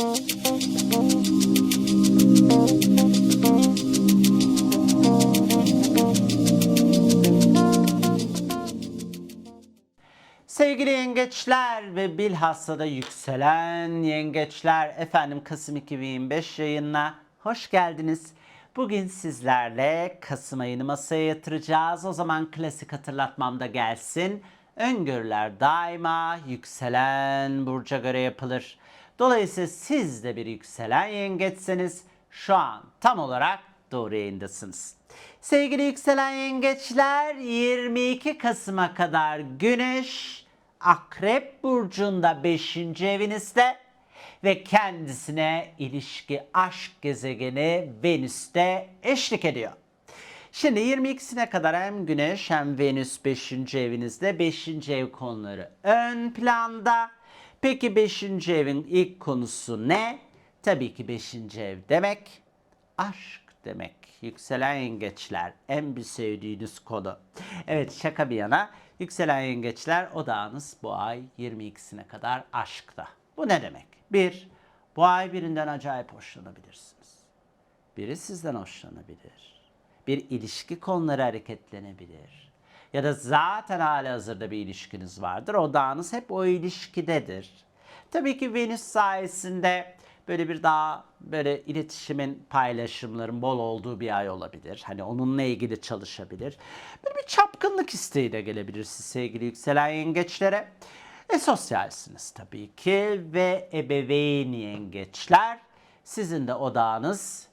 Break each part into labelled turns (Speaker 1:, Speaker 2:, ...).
Speaker 1: Sevgili yengeçler ve bilhassa da yükselen yengeçler efendim Kasım 2025 yayınına hoş geldiniz. Bugün sizlerle Kasım ayını masaya yatıracağız. O zaman klasik hatırlatmam da gelsin. Öngörüler daima yükselen burca göre yapılır. Dolayısıyla siz de bir yükselen yengeçseniz şu an tam olarak doğru yayındasınız. Sevgili yükselen yengeçler 22 Kasım'a kadar Güneş Akrep Burcu'nda 5. evinizde ve kendisine ilişki aşk gezegeni Venüs'te eşlik ediyor. Şimdi 22'sine kadar hem Güneş hem Venüs 5. evinizde 5. ev konuları ön planda. Peki 5. evin ilk konusu ne? Tabii ki 5. ev demek aşk demek. Yükselen yengeçler en bir sevdiğiniz konu. Evet şaka bir yana yükselen yengeçler odağınız bu ay 22'sine kadar aşkta. Bu ne demek? Bir, bu ay birinden acayip hoşlanabilirsiniz. Biri sizden hoşlanabilir. Bir ilişki konuları hareketlenebilir. Ya da zaten hali hazırda bir ilişkiniz vardır. Odağınız hep o ilişkidedir. Tabii ki Venüs sayesinde böyle bir daha böyle iletişimin, paylaşımların bol olduğu bir ay olabilir. Hani onunla ilgili çalışabilir. Böyle bir çapkınlık isteği de gelebilir siz sevgili yükselen yengeçlere. E sosyalsiniz tabii ki ve ebeveyn yengeçler sizin de odağınız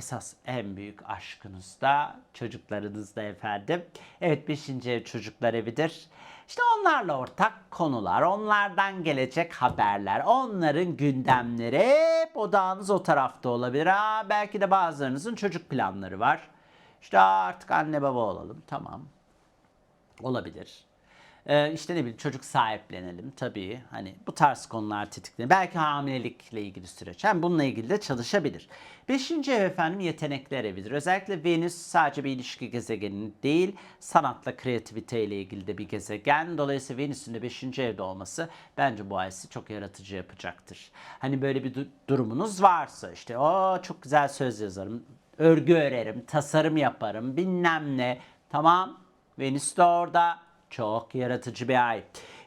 Speaker 1: esas en büyük aşkınızda, çocuklarınızda efendim. Evet 5. ev çocuklar evidir. İşte onlarla ortak konular, onlardan gelecek haberler, onların gündemleri hep odağınız o tarafta olabilir. Ha, belki de bazılarınızın çocuk planları var. İşte artık anne baba olalım tamam olabilir. Ee, işte ne bileyim çocuk sahiplenelim tabii. Hani bu tarz konular tetiklenir. Belki hamilelikle ilgili süreç. Hem bununla ilgili de çalışabilir. Beşinci ev efendim yetenekler evidir. Özellikle Venüs sadece bir ilişki gezegeni değil, sanatla, kreativite ile ilgili de bir gezegen. Dolayısıyla Venüs'ün de beşinci evde olması bence bu ay çok yaratıcı yapacaktır. Hani böyle bir du- durumunuz varsa işte o çok güzel söz yazarım, örgü örerim, tasarım yaparım, bilmem ne. Tamam Venüs de orada. Çok yaratıcı bir ay.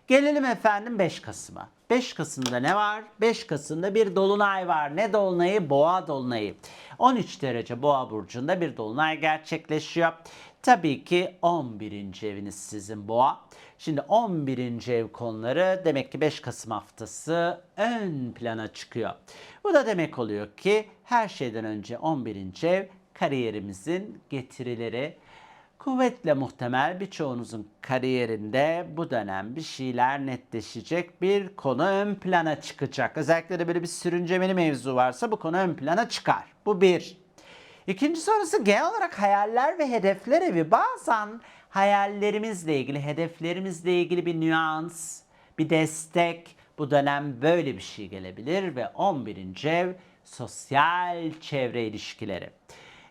Speaker 1: Gelelim efendim 5 Kasım'a. 5 Kasım'da ne var? 5 Kasım'da bir dolunay var. Ne dolunayı? Boğa dolunayı. 13 derece Boğa burcunda bir dolunay gerçekleşiyor. Tabii ki 11. eviniz sizin Boğa. Şimdi 11. ev konuları demek ki 5 Kasım haftası ön plana çıkıyor. Bu da demek oluyor ki her şeyden önce 11. ev kariyerimizin getirileri, Kuvvetle muhtemel birçoğunuzun kariyerinde bu dönem bir şeyler netleşecek bir konu ön plana çıkacak. Özellikle de böyle bir sürüncemeli mevzu varsa bu konu ön plana çıkar. Bu bir. İkinci sorusu genel olarak hayaller ve hedefler evi. Bazen hayallerimizle ilgili, hedeflerimizle ilgili bir nüans, bir destek, bu dönem böyle bir şey gelebilir ve 11. ev sosyal çevre ilişkileri.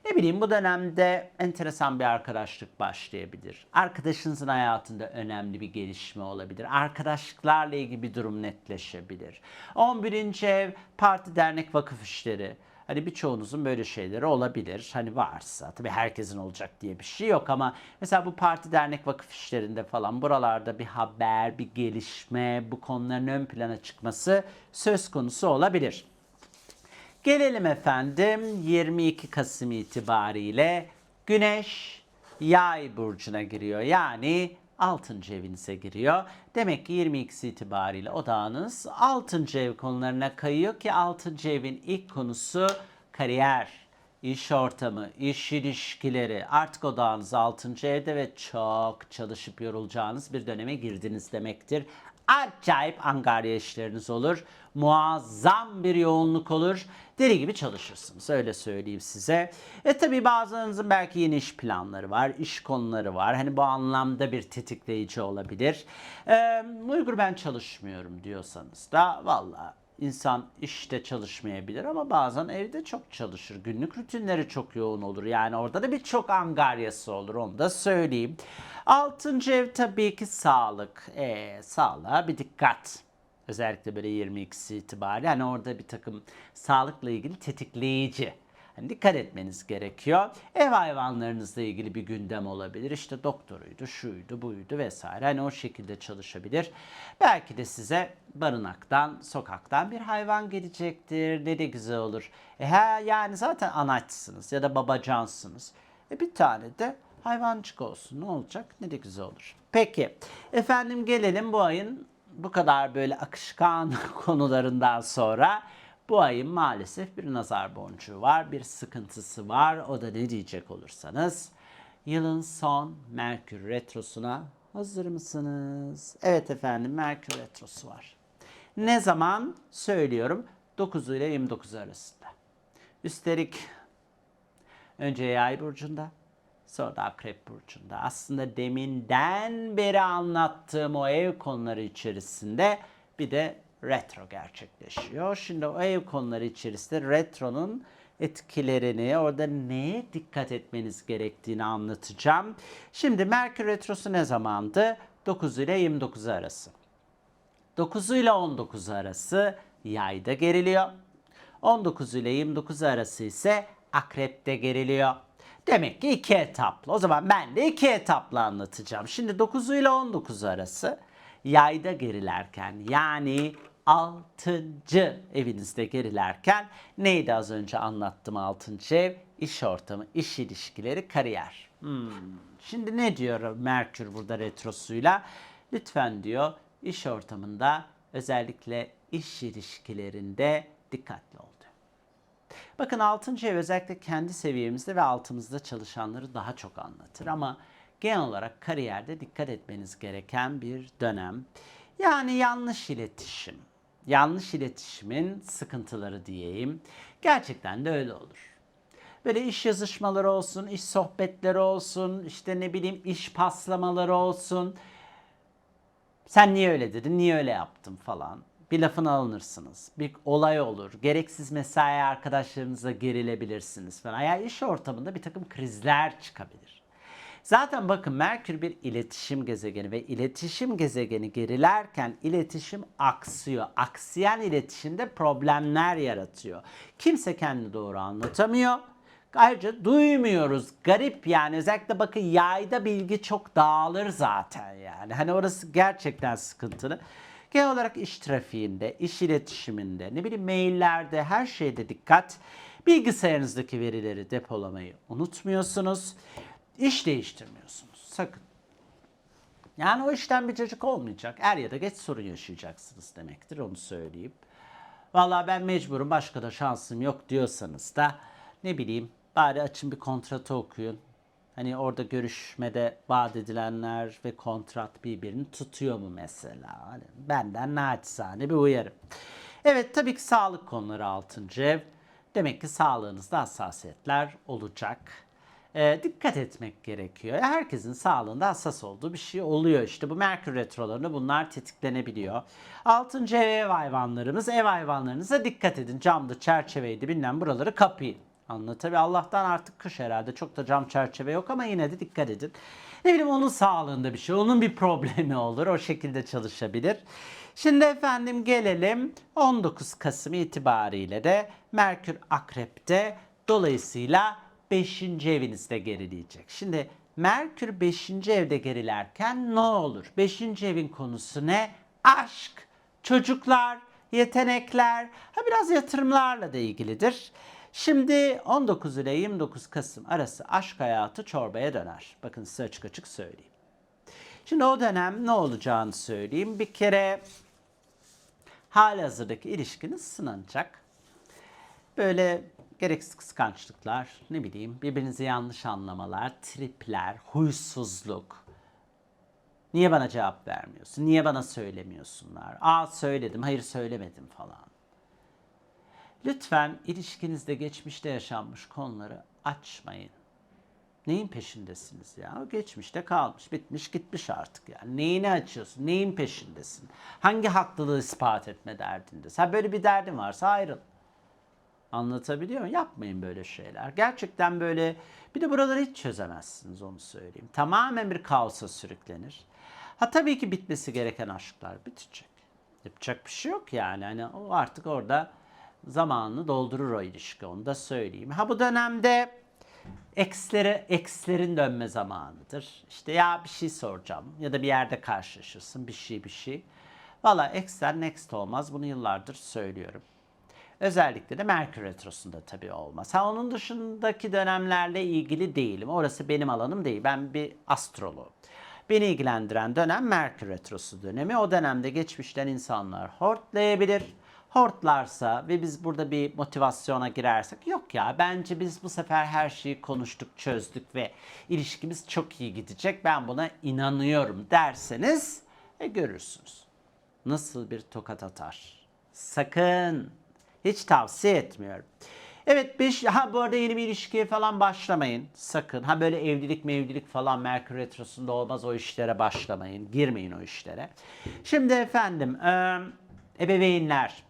Speaker 1: Ne bileyim bu dönemde enteresan bir arkadaşlık başlayabilir. Arkadaşınızın hayatında önemli bir gelişme olabilir. Arkadaşlıklarla ilgili bir durum netleşebilir. 11. ev parti, dernek, vakıf işleri. Hani birçoğunuzun böyle şeyleri olabilir. Hani varsa tabii herkesin olacak diye bir şey yok ama mesela bu parti, dernek, vakıf işlerinde falan buralarda bir haber, bir gelişme, bu konuların ön plana çıkması söz konusu olabilir. Gelelim efendim 22 Kasım itibariyle Güneş Yay burcuna giriyor. Yani 6. evinize giriyor. Demek ki 22'si itibariyle odağınız 6. ev konularına kayıyor ki 6. evin ilk konusu kariyer, iş ortamı, iş ilişkileri. Artık odağınız 6. evde ve çok çalışıp yorulacağınız bir döneme girdiniz demektir. Acayip angarya işleriniz olur. Muazzam bir yoğunluk olur. Deli gibi çalışırsınız öyle söyleyeyim size. E tabi bazılarınızın belki yeni iş planları var, iş konuları var. Hani bu anlamda bir tetikleyici olabilir. E, Uygur ben çalışmıyorum diyorsanız da valla İnsan işte çalışmayabilir ama bazen evde çok çalışır. Günlük rutinleri çok yoğun olur. Yani orada da birçok angaryası olur onu da söyleyeyim. Altıncı ev tabii ki sağlık. E, sağlığa bir dikkat. Özellikle böyle 22'si itibariyle yani orada bir takım sağlıkla ilgili tetikleyici Hani dikkat etmeniz gerekiyor. Ev hayvanlarınızla ilgili bir gündem olabilir. İşte doktoruydu, şuydu, buydu vesaire. Hani o şekilde çalışabilir. Belki de size barınaktan, sokaktan bir hayvan gelecektir. Ne de güzel olur. E ha, yani zaten anaçsınız ya da babacansınız. E bir tane de hayvancık olsun. Ne olacak? Ne de güzel olur. Peki. Efendim gelelim bu ayın bu kadar böyle akışkan konularından sonra bu ayın maalesef bir nazar boncuğu var, bir sıkıntısı var. O da ne diyecek olursanız yılın son Merkür Retrosu'na hazır mısınız? Evet efendim Merkür Retrosu var. Ne zaman? Söylüyorum 9 ile 29 arasında. Üstelik önce Yay burcunda, sonra da Akrep burcunda. Aslında deminden beri anlattığım o ev konuları içerisinde bir de retro gerçekleşiyor. Şimdi o ev konuları içerisinde retronun etkilerini, orada neye dikkat etmeniz gerektiğini anlatacağım. Şimdi Merkür Retrosu ne zamandı? 9 ile 29 arası. 9 ile 19 arası yayda geriliyor. 19 ile 29 arası ise akrepte geriliyor. Demek ki iki etaplı. O zaman ben de iki etaplı anlatacağım. Şimdi 9 ile 19 arası yayda gerilerken yani 6. evinizde gerilerken neydi az önce anlattım 6. ev? İş ortamı, iş ilişkileri, kariyer. Hmm. Şimdi ne diyor Merkür burada retrosuyla? Lütfen diyor iş ortamında özellikle iş ilişkilerinde dikkatli ol. Bakın 6. ev özellikle kendi seviyemizde ve altımızda çalışanları daha çok anlatır ama genel olarak kariyerde dikkat etmeniz gereken bir dönem. Yani yanlış iletişim, yanlış iletişimin sıkıntıları diyeyim. Gerçekten de öyle olur. Böyle iş yazışmaları olsun, iş sohbetleri olsun, işte ne bileyim iş paslamaları olsun. Sen niye öyle dedin, niye öyle yaptın falan. Bir lafını alınırsınız. Bir olay olur. Gereksiz mesai arkadaşlarınıza gerilebilirsiniz falan. Yani iş ortamında bir takım krizler çıkabilir. Zaten bakın Merkür bir iletişim gezegeni ve iletişim gezegeni gerilerken iletişim aksıyor. Aksiyen iletişimde problemler yaratıyor. Kimse kendini doğru anlatamıyor. Ayrıca duymuyoruz. Garip yani. Özellikle bakın yayda bilgi çok dağılır zaten yani. Hani orası gerçekten sıkıntılı. Genel olarak iş trafiğinde, iş iletişiminde, ne bileyim maillerde, her şeyde dikkat. Bilgisayarınızdaki verileri depolamayı unutmuyorsunuz. İş değiştirmiyorsunuz. Sakın. Yani o işten bir çocuk olmayacak. Er ya da geç sorun yaşayacaksınız demektir. Onu söyleyeyim. Vallahi ben mecburum başka da şansım yok diyorsanız da ne bileyim bari açın bir kontratı okuyun. Hani orada görüşmede vaat edilenler ve kontrat birbirini tutuyor mu mesela? Hani benden naçizane bir uyarı. Evet tabii ki sağlık konuları 6. ev. Demek ki sağlığınızda hassasiyetler olacak. Ee, dikkat etmek gerekiyor. Herkesin sağlığında hassas olduğu bir şey oluyor. İşte bu Merkür retrolarında bunlar tetiklenebiliyor. 6. ev ev hayvanlarımız. Ev hayvanlarınıza dikkat edin. Camdı, çerçeveydi bilmem buraları kapayın. Anlatabiliyor. Allah'tan artık kış herhalde. Çok da cam çerçeve yok ama yine de dikkat edin. Ne bileyim onun sağlığında bir şey, onun bir problemi olur. O şekilde çalışabilir. Şimdi efendim gelelim 19 Kasım itibariyle de Merkür Akrep'te dolayısıyla 5. evinizde gerileyecek. Şimdi Merkür 5. evde gerilerken ne olur? 5. evin konusu ne? Aşk, çocuklar, yetenekler, ha biraz yatırımlarla da ilgilidir. Şimdi 19 ile 29 Kasım arası aşk hayatı çorbaya döner. Bakın size açık açık söyleyeyim. Şimdi o dönem ne olacağını söyleyeyim. Bir kere halihazırdaki ilişkiniz sınanacak. Böyle gereksiz kıskançlıklar, ne bileyim birbirinizi yanlış anlamalar, tripler, huysuzluk. Niye bana cevap vermiyorsun? Niye bana söylemiyorsunlar? Aa söyledim, hayır söylemedim falan. Lütfen ilişkinizde geçmişte yaşanmış konuları açmayın. Neyin peşindesiniz ya? O geçmişte kalmış, bitmiş, gitmiş artık yani. Neyini açıyorsun? Neyin peşindesin? Hangi haklılığı ispat etme derdindesin? Ha böyle bir derdin varsa ayrıl. Anlatabiliyor muyum? Yapmayın böyle şeyler. Gerçekten böyle bir de buraları hiç çözemezsiniz onu söyleyeyim. Tamamen bir kaosa sürüklenir. Ha tabii ki bitmesi gereken aşklar bitecek. Yapacak bir şey yok yani. Hani o artık orada zamanını doldurur o ilişki. Onu da söyleyeyim. Ha bu dönemde ekslere, ekslerin dönme zamanıdır. İşte ya bir şey soracağım ya da bir yerde karşılaşırsın bir şey bir şey. Valla eksler next olmaz. Bunu yıllardır söylüyorum. Özellikle de Merkür Retrosu'nda tabii olmaz. Ha onun dışındaki dönemlerle ilgili değilim. Orası benim alanım değil. Ben bir astroloğum. Beni ilgilendiren dönem Merkür Retrosu dönemi. O dönemde geçmişten insanlar hortlayabilir. Hortlarsa ve biz burada bir motivasyona girersek yok ya bence biz bu sefer her şeyi konuştuk, çözdük ve ilişkimiz çok iyi gidecek. Ben buna inanıyorum derseniz e, görürsünüz. Nasıl bir tokat atar. Sakın hiç tavsiye etmiyorum. Evet beş, ha bu arada yeni bir ilişkiye falan başlamayın. Sakın. Ha böyle evlilik mevlilik falan Merkür Retrosu'nda olmaz o işlere başlamayın. Girmeyin o işlere. Şimdi efendim e, ebeveynler.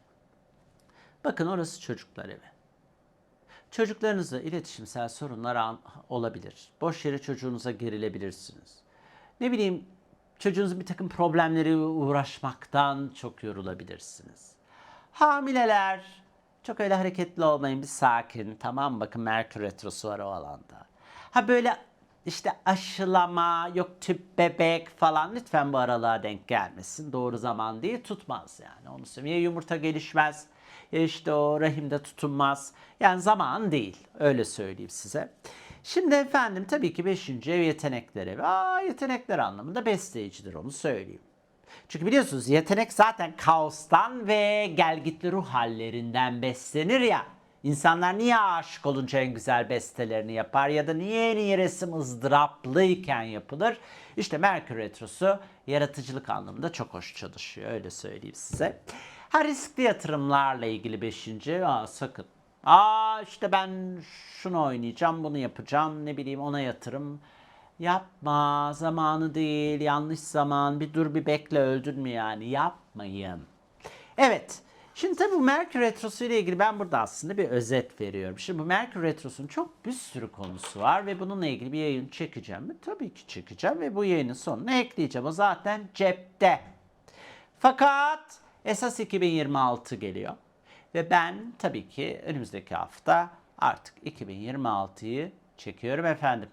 Speaker 1: Bakın orası çocuklar evi. Çocuklarınızla iletişimsel sorunlar olabilir. Boş yere çocuğunuza gerilebilirsiniz. Ne bileyim çocuğunuzun bir takım problemleri uğraşmaktan çok yorulabilirsiniz. Hamileler çok öyle hareketli olmayın bir sakin tamam bakın Merkür Retrosu var o alanda. Ha böyle işte aşılama yok tüp bebek falan lütfen bu aralığa denk gelmesin. Doğru zaman değil tutmaz yani onu söyleyeyim. Ya yumurta gelişmez ya işte o rahimde tutunmaz. Yani zaman değil öyle söyleyeyim size. Şimdi efendim tabii ki 5. ev yetenekleri. Aa, yetenekler anlamında besleyicidir onu söyleyeyim. Çünkü biliyorsunuz yetenek zaten kaostan ve gelgitli ruh hallerinden beslenir ya. İnsanlar niye aşık olunca en güzel bestelerini yapar ya da niye en iyi resim ızdıraplıyken yapılır? İşte Merkür Retrosu yaratıcılık anlamında çok hoş çalışıyor öyle söyleyeyim size. Ha riskli yatırımlarla ilgili 5. Aa, sakın. Aa işte ben şunu oynayacağım bunu yapacağım ne bileyim ona yatırım. Yapma zamanı değil yanlış zaman bir dur bir bekle öldün mü yani yapmayın. Evet şimdi tabii bu Merkür Retrosu ile ilgili ben burada aslında bir özet veriyorum. Şimdi bu Merkür Retrosu'nun çok bir sürü konusu var ve bununla ilgili bir yayın çekeceğim mi? Tabii ki çekeceğim ve bu yayının sonuna ekleyeceğim. O zaten cepte. Fakat esas 2026 geliyor. Ve ben tabii ki önümüzdeki hafta artık 2026'yı çekiyorum efendim.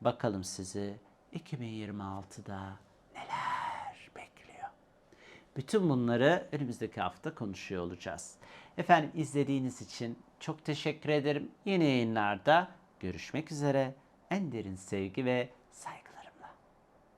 Speaker 1: Bakalım sizi 2026'da neler bekliyor. Bütün bunları önümüzdeki hafta konuşuyor olacağız. Efendim izlediğiniz için çok teşekkür ederim. Yeni yayınlarda görüşmek üzere. En derin sevgi ve